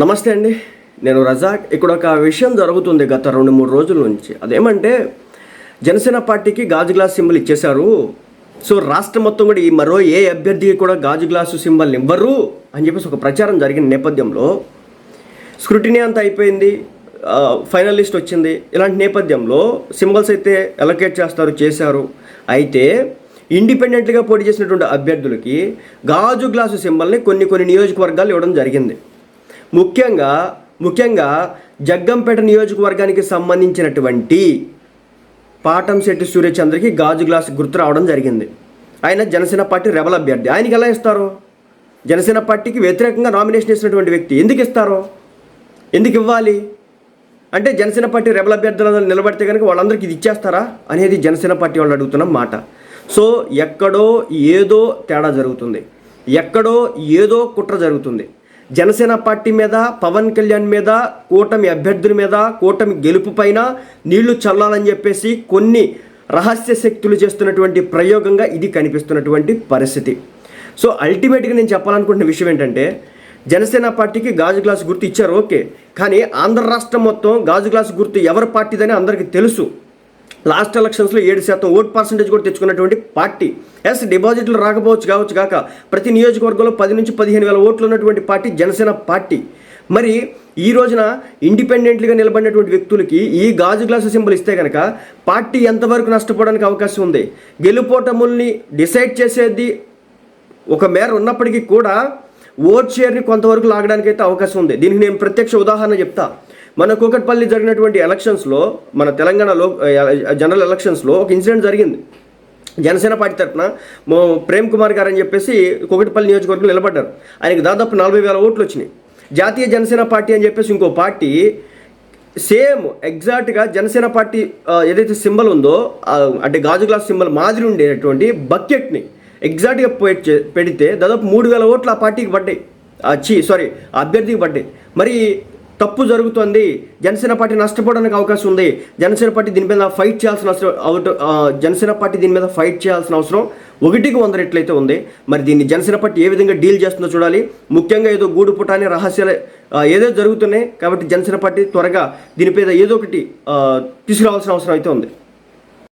నమస్తే అండి. నేను రజాక్. ఇక్కడ ఒక విషయం జరుగుతుంది గత రెండు మూడు రోజుల నుంచి. అదేమంటే జనసేన పార్టీకి గాజు గ్లాస్ సింబల్ ఇచ్చేశారు. సో రాష్ట్రం మొత్తం కూడా ఈ మరో ఏ అభ్యర్థికి కూడా గాజు గ్లాసు సింబల్ ఇవ్వరు అని చెప్పేసి ఒక ప్రచారం జరిగిన నేపథ్యంలో స్క్రూటినీ అంతా అయిపోయింది. ఫైనలిస్ట్ ఫైనల్ లిస్ట్ వచ్చింది. ఇలాంటి నేపథ్యంలో సింబల్స్ అయితే ఎలకేట్ చేస్తారు చేశారు. అయితే ఇండిపెండెంట్గా పోటీ చేసినటువంటి అభ్యర్థులకి గాజు గ్లాసు సింబల్ని కొన్ని కొన్ని నియోజకవర్గాలు ఇవ్వడం జరిగింది. ముఖ్యంగా ముఖ్యంగా జగ్గంపేట నియోజకవర్గానికి సంబంధించినటువంటి పాటంశెట్టి సూర్యచంద్రకి గాజు గ్లాస్ గుర్తు రావడం జరిగింది. ఆయన జనసేన పార్టీ రెబల్ అభ్యర్థి. ఆయనకి ఎలా ఇస్తారు? జనసేన పార్టీకి వ్యతిరేకంగా నామినేషన్ ఇచ్చినటువంటి వ్యక్తి ఎందుకు ఇస్తారు? ఎందుకు ఇవ్వాలి? అంటే జనసేన పార్టీ రెబల్ అభ్యర్థులందరూ నిలబడితే కనుక వాళ్ళందరికీ ఇది ఇచ్చేస్తారా? అనేది జనసేన పార్టీ వాళ్ళు అడుగుతున్న మాట. సో ఎక్కడో ఏదో తేడా జరుగుతుంది. ఎక్కడో ఏదో కుట్ర జరుగుతుంది. జనసేన పార్టీ మీద పవన్ కళ్యాణ్ మీద కూటమి అభ్యర్థుల మీద కూటమి గెలుపు పైన నీళ్ళు చల్లాలని చెప్పేసి కొన్ని రహస్య శక్తులు చేస్తున్నటువంటి ప్రయోగంగా ఇది కనిపిస్తున్నటువంటి పరిస్థితి. సో అల్టిమేట్గా నేను చెప్పాలనుకుంటున్న విషయం ఏంటంటే జనసేన పార్టీకి గాజు గ్లాస్ గుర్తు ఇచ్చారు ఓకే. కానీ ఆంధ్ర రాష్ట్రం మొత్తం గాజు గ్లాస్ గుర్తు ఎవరి పార్టీదని అందరికీ తెలుసు. లాస్ట్ ఎలక్షన్స్లో ఏడు శాతం ఓట్ పర్సంటేజ్ కూడా తెచ్చుకున్నటువంటి పార్టీ. ఎస్ డిపాజిట్లు రాకపోవచ్చు కావచ్చు కాక ప్రతి నియోజకవర్గంలో పది నుంచి పదిహేను వేల ఓట్లు ఉన్నటువంటి పార్టీ జనసేన పార్టీ. మరి ఈ రోజున ఇండిపెండెంట్గా నిలబడినటువంటి వ్యక్తులకి ఈ గాజు గ్లాసు సింబల్ ఇస్తే కనుక పార్టీ ఎంతవరకు నష్టపోవడానికి అవకాశం ఉంది? గెలుపోటముల్ని డిసైడ్ చేసేది ఒక మేర ఉన్నప్పటికీ కూడా ఓట్ షేర్ని కొంతవరకు లాగడానికి అయితే అవకాశం ఉంది. దీనికి నేను ప్రత్యక్ష ఉదాహరణ చెప్తా. మన కూకట్పల్లి జరిగినటువంటి ఎలక్షన్స్లో మన తెలంగాణలో జనరల్ ఎలక్షన్స్లో ఒక ఇన్సిడెంట్ జరిగింది. జనసేన పార్టీ తరఫున ప్రేమ్ కుమార్ గారు అని చెప్పేసి కూకట్పల్లి నియోజకవర్గంలో నిలబడ్డారు. ఆయనకి దాదాపు నలభై వేల ఓట్లు వచ్చినాయి. జాతీయ జనసేన పార్టీ అని చెప్పేసి ఇంకో పార్టీ సేమ్ ఎగ్జాక్ట్గా జనసేన పార్టీ ఏదైతే సింబల్ ఉందో అంటే గాజు గ్లాస్ సింబల్ మాదిరి ఉండేటువంటి బకెట్ని ఎగ్జాక్ట్గా పెట్టి పెడితే దాదాపు మూడు వేల ఓట్లు ఆ పార్టీకి పడ్డాయి. చి సారీ అభ్యర్థికి పడ్డాయి. మరి తప్పు జరుగుతోంది. జనసేన పార్టీ నష్టపోవడానికి అవకాశం ఉంది. జనసేన పార్టీ దీని మీద ఫైట్ చేయాల్సిన అవసరం అవుట్ జనసేన పార్టీ దీని మీద ఫైట్ చేయాల్సిన అవసరం ఒకటికి వంద రెట్లయితే ఉంది. మరి దీన్ని జనసేన పార్టీ ఏ విధంగా డీల్ చేస్తుందో చూడాలి. ముఖ్యంగా ఏదో గూడు పుటాని రహస్యాలు ఏదో జరుగుతున్నాయి కాబట్టి జనసేన పార్టీ త్వరగా దీనిపై ఏదో ఒకటి తీసుకురావాల్సిన అవసరం అయితే ఉంది.